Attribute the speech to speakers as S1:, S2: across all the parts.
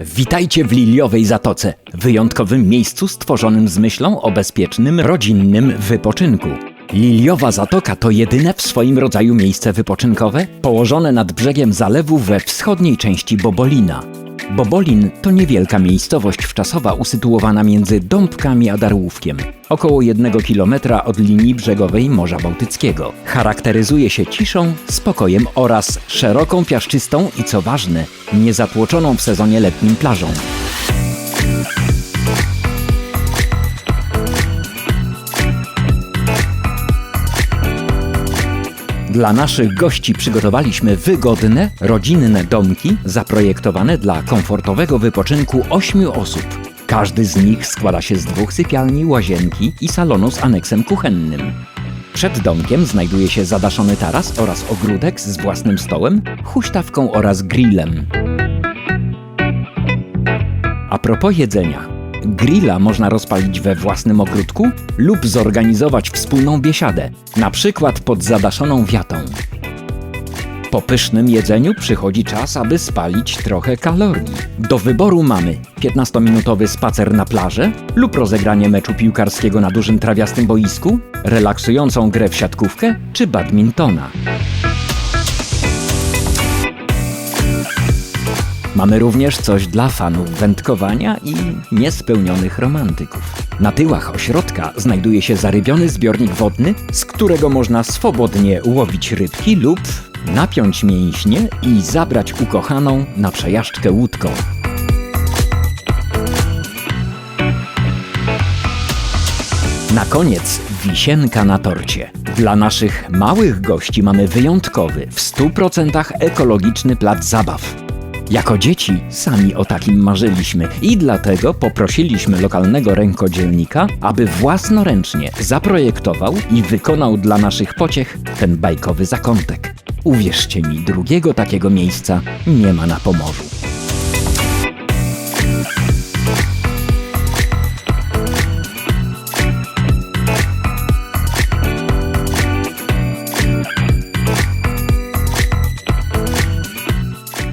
S1: Witajcie w Liliowej Zatoce, wyjątkowym miejscu stworzonym z myślą o bezpiecznym, rodzinnym wypoczynku. Liliowa Zatoka to jedyne w swoim rodzaju miejsce wypoczynkowe położone nad brzegiem zalewu we wschodniej części Bobolina. Bobolin to niewielka miejscowość wczasowa usytuowana między Dąbkami a Darłówkiem, około jednego kilometra od linii brzegowej Morza Bałtyckiego. Charakteryzuje się ciszą, spokojem oraz szeroką, piaszczystą i co ważne, niezatłoczoną w sezonie letnim plażą. Dla naszych gości przygotowaliśmy wygodne, rodzinne domki zaprojektowane dla komfortowego wypoczynku ośmiu osób. Każdy z nich składa się z dwóch sypialni, łazienki i salonu z aneksem kuchennym. Przed domkiem znajduje się zadaszony taras oraz ogródek z własnym stołem, huśtawką oraz grillem. A propos jedzenia. Grilla można rozpalić we własnym ogródku lub zorganizować wspólną biesiadę, na przykład pod zadaszoną wiatą. Po pysznym jedzeniu przychodzi czas, aby spalić trochę kalorii. Do wyboru mamy 15-minutowy spacer na plażę lub rozegranie meczu piłkarskiego na dużym trawiastym boisku, relaksującą grę w siatkówkę czy badmintona. Mamy również coś dla fanów wędkowania i niespełnionych romantyków. Na tyłach ośrodka znajduje się zarybiony zbiornik wodny, z którego można swobodnie łowić rybki lub napiąć mięśnie i zabrać ukochaną na przejażdżkę łódką. Na koniec wisienka na torcie. Dla naszych małych gości mamy wyjątkowy, w 100% ekologiczny plac zabaw. Jako dzieci sami o takim marzyliśmy i dlatego poprosiliśmy lokalnego rękodzielnika, aby własnoręcznie zaprojektował i wykonał dla naszych pociech ten bajkowy zakątek. Uwierzcie mi, drugiego takiego miejsca nie ma na Pomorzu.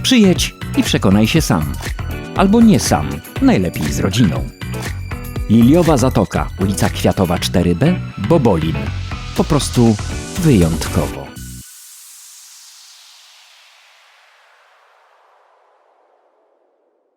S1: Przyjedź i przekonaj się sam. Albo nie sam, najlepiej z rodziną. Liliowa Zatoka, ulica Kwiatowa 4B, Bobolin. Po prostu wyjątkowo.